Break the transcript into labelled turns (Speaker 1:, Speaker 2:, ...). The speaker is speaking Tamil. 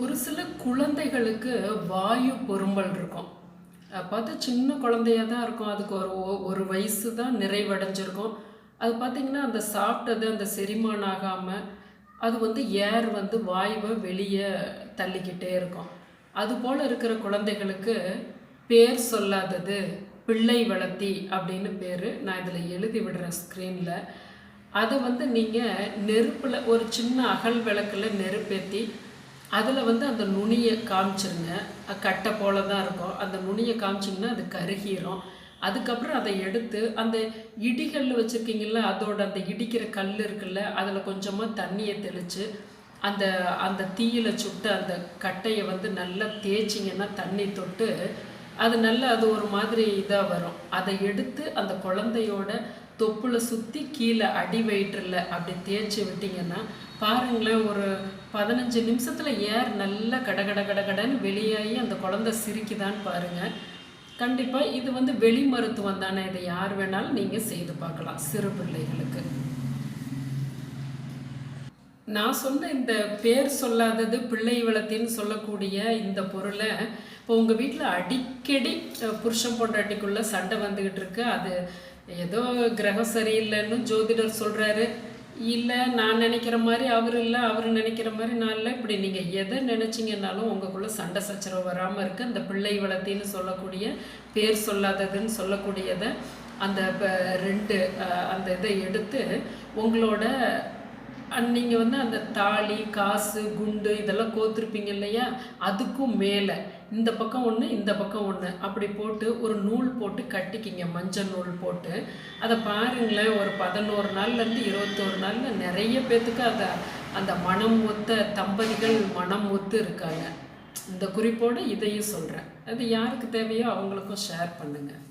Speaker 1: ஒரு சில குழந்தைகளுக்கு வாயு பொரும்பல் இருக்கும். பார்த்து பார்த்தா சின்ன குழந்தையாக தான் இருக்கும். அதுக்கு ஒரு ஒரு வயசு தான் நிறைவடைஞ்சிருக்கும். அது பார்த்தீங்கன்னா அந்த சாப்பிட்டது அந்த செரிமானம் ஆகாமல் அது வந்து ஏர் வந்து வாயுவை வெளியே தள்ளிக்கிட்டே இருக்கும். அதுபோல் இருக்கிற குழந்தைகளுக்கு பேர் சொல்லாதது பிள்ளை வளர்த்தி அப்படின்னு பேர் நான் இதில் எழுதி விடுறேன் ஸ்க்ரீனில் அதை வந்து நீங்கள் நெருப்பில் ஒரு சின்ன அகல் விளக்கில் நெருப்பேற்றி அதில் வந்து அந்த நுனியை காமிச்சிருங்க. கட்டை போல தான் இருக்கும். அந்த நுனியை காமிச்சிங்கன்னா அது கருகிரும். அதுக்கப்புறம் அதை எடுத்து அந்த இடிகல் வச்சுருக்கீங்கள அதோட அந்த இடிக்கிற கல் இருக்குல்ல அதில் கொஞ்சமாக தண்ணியை தெளித்து அந்த அந்த தீயில் சுட்டு அந்த கட்டையை வந்து நல்லா தேய்ச்சிங்கன்னா தண்ணி தொட்டு அது நல்லா அது ஒரு மாதிரி இதாக வரும். அதை எடுத்து அந்த குழந்தையோட தொப்புல சுற்றி கீழே அடி வயிற்றில் அப்படி தேய்ச்சி விட்டிங்கன்னா பாருங்களேன் ஒரு பதினஞ்சு நிமிஷத்தில் ஏர் நல்லா கடகட கடகடன்னு வெளியாகி அந்த குழந்தை சிரிக்குதான்னு பாருங்கள் கண்டிப்பாக இது வந்து வெளி மருத்துவம் தானே இதை யார் வேணாலும் நீங்கள் செய்து பார்க்கலாம் சிறு பிள்ளைகளுக்கு. நான் சொன்ன இந்த பேர் சொல்லாதது பிள்ளை வளத்தின்னு சொல்லக்கூடிய இந்த பொருளை இப்போ உங்கள் வீட்டில் அடிக்கடி புருஷன் பொண்டாட்டிக்குள்ள சண்டை வந்துக்கிட்டு இருக்கு. அது ஏதோ கிரகம் சரியில்லைன்னு ஜோதிடர் சொல்கிறாரு இல்லை நான் நினைக்கிற மாதிரி அவர் இல்லை அவர் நினைக்கிற மாதிரி நான் இல்லை. இப்படி நீங்கள் எதை நினச்சிங்கன்னாலும் உங்களுக்குள்ளே சண்டை சச்சரவு வராமல் இருக்க. இந்த பிள்ளை வளர்த்தின்னு சொல்லக்கூடிய பேர் சொல்லாததுன்னு சொல்லக்கூடியதை அந்த இப்போ ரெண்டு அந்த இதை எடுத்து உங்களோட நீங்கள் வந்து அந்த தாலி காசு குண்டு இதெல்லாம் கோத்துருப்பீங்க இல்லையா? அதுக்கும் மேலே. இந்த பக்கம் ஒன்று இந்த பக்கம் ஒன்று அப்படி போட்டு ஒரு நூல் போட்டு கட்டிக்கிங்க மஞ்சள் நூல் போட்டு. அதை பாருங்களேன் ஒரு பதினோரு நாள்லேருந்து இருபத்தோரு நாளில் நிறைய பேர்த்துக்கு அதை அந்த மனம் ஒத்த தம்பதிகள் மனம் ஒத்து இருக்காங்க. இந்த குறிப்போடு இதையும் சொல்கிறேன் அது யாருக்கு தேவையோ அவங்களுக்கும் ஷேர் பண்ணுங்கள்